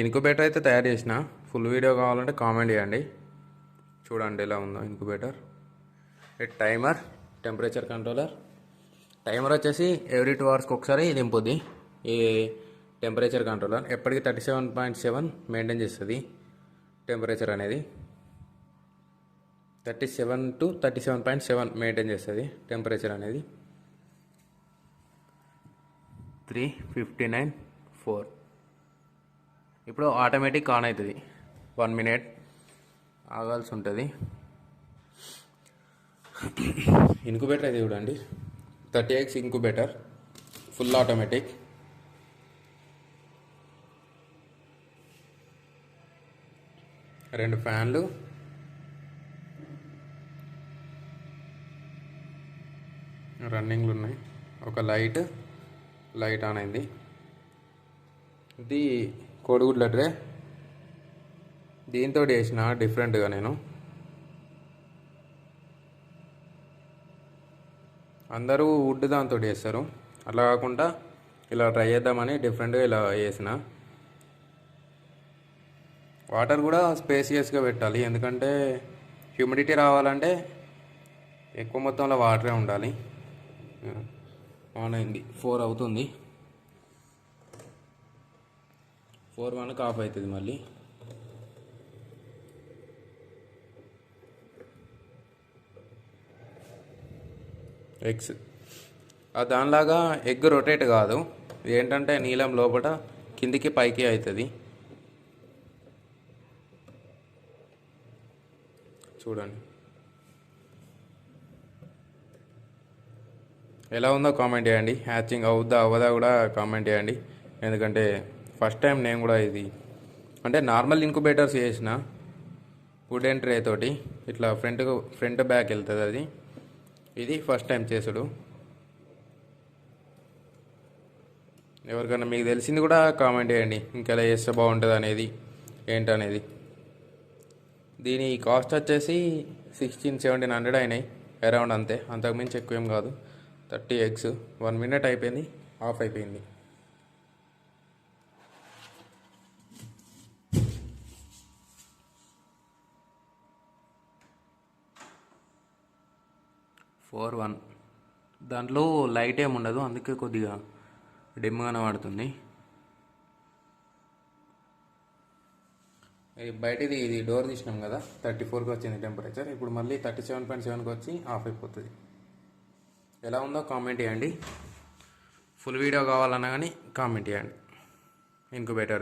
Incubator అయితే తయారు చేసిన. ఫుల్ వీడియో కావాలంటే కామెంట్ చేయండి. చూడండి ఎలా ఉందో incubator timer temperature controller timer వచ్చేసి ఎవ్రీ టూ అవర్స్కి ఒకసారి దింపుద్ది. ఈ టెంపరేచర్ కంట్రోలర్ ఎప్పటికీ thirty seven point seven maintain చేస్తుంది. టెంపరేచర్ అనేది thirty seven to thirty seven point seven maintain చేస్తుంది టెంపరేచర్ అనేది. త్రీ ఫిఫ్టీ నైన్ ఫోర్ ఇప్పుడు ఆటోమేటిక్ ఆన్ అవుతుంది. One minute. ఆగాల్సి ఉంటుంది. ఇన్క్యుబేటర్ అయితే చూడండి. Thirty x incubator full automatic. రెండు ఫ్యాన్లు. రన్నింగ్లు ఉన్నాయి. ఒక లైట్. లైట్ ఆన్ అయింది. ఇది కోడిగుడ్ల ట్రే దీంతో వేసిన డిఫరెంట్గా నేను. అందరూ వుడ్ దాంతో వేస్తారు అలా కాకుండా ఇలా ట్రై చేద్దామని డిఫరెంట్గా ఇలా వేసిన వాటర్ కూడా స్పేసియస్గా పెట్టాలి. ఎందుకంటే హ్యూమిడిటీ రావాలంటే ఎక్కువ మొత్తంలో వాటరే ఉండాలి. ఆన్ అయింది. ఫోర్ అవుతుంది. ఫోర్ వన్కి ఆఫ్ అవుతుంది మళ్ళీ. ఎగ్స్ దానిలాగా ఎగ్ రొటేట్ కాదు. ఏంటంటే నీలం లోపల కిందికి పైకి అవుతుంది. చూడండి. ఎలా ఉందో కామెంట్ చేయండి. హ్యాచింగ్ అవుద్దా అవ్వదా కూడా కామెంట్ చేయండి. ఎందుకంటే ఫస్ట్ టైం నేను కూడా ఇది. అంటే నార్మల్ ఇంక్యుబేటర్స్ చేసిన వుడ్ అండ్ ట్రే తోటి ఇట్లా ఫ్రంట్ ఫ్రంట్ బ్యాక్ వెళ్తుంది అది. ఇది ఫస్ట్ టైం చేసుడు. ఎవరికైనా మీకు తెలిసింది కూడా కామెంట్ చేయండి. ఇంకెలా చేస్తే బాగుంటుంది అనేది ఏంటనేది. దీని కాస్ట్ వచ్చేసి సిక్స్టీన్ సెవెంటీన్ హండ్రెడ్ అయినాయి అరౌండ్ అంతే. అంతకుమించి ఎక్కువ ఏం కాదు. థర్టీ ఎగ్స్ వన్ మినిట్ అయిపోయింది ఆఫ్ అయిపోయింది. Four one. దాంట్లో లైట్ ఏమి ఉండదు అందుకే కొద్దిగా డిమ్గానే పడుతుంది బయటది ఇది డోర్ తీసినాం కదా థర్టీ ఫోర్కి వచ్చింది టెంపరేచర్. ఇప్పుడు మళ్ళీ థర్టీ సెవెన్ పాయింట్ సెవెన్కి వచ్చి ఆఫ్ అయిపోతుంది. ఎలా ఉందో కామెంట్ చేయండి. ఫుల్ వీడియో కావాలన్నా కానీ కామెంట్ చేయండి. ఇంక్యుబేటర్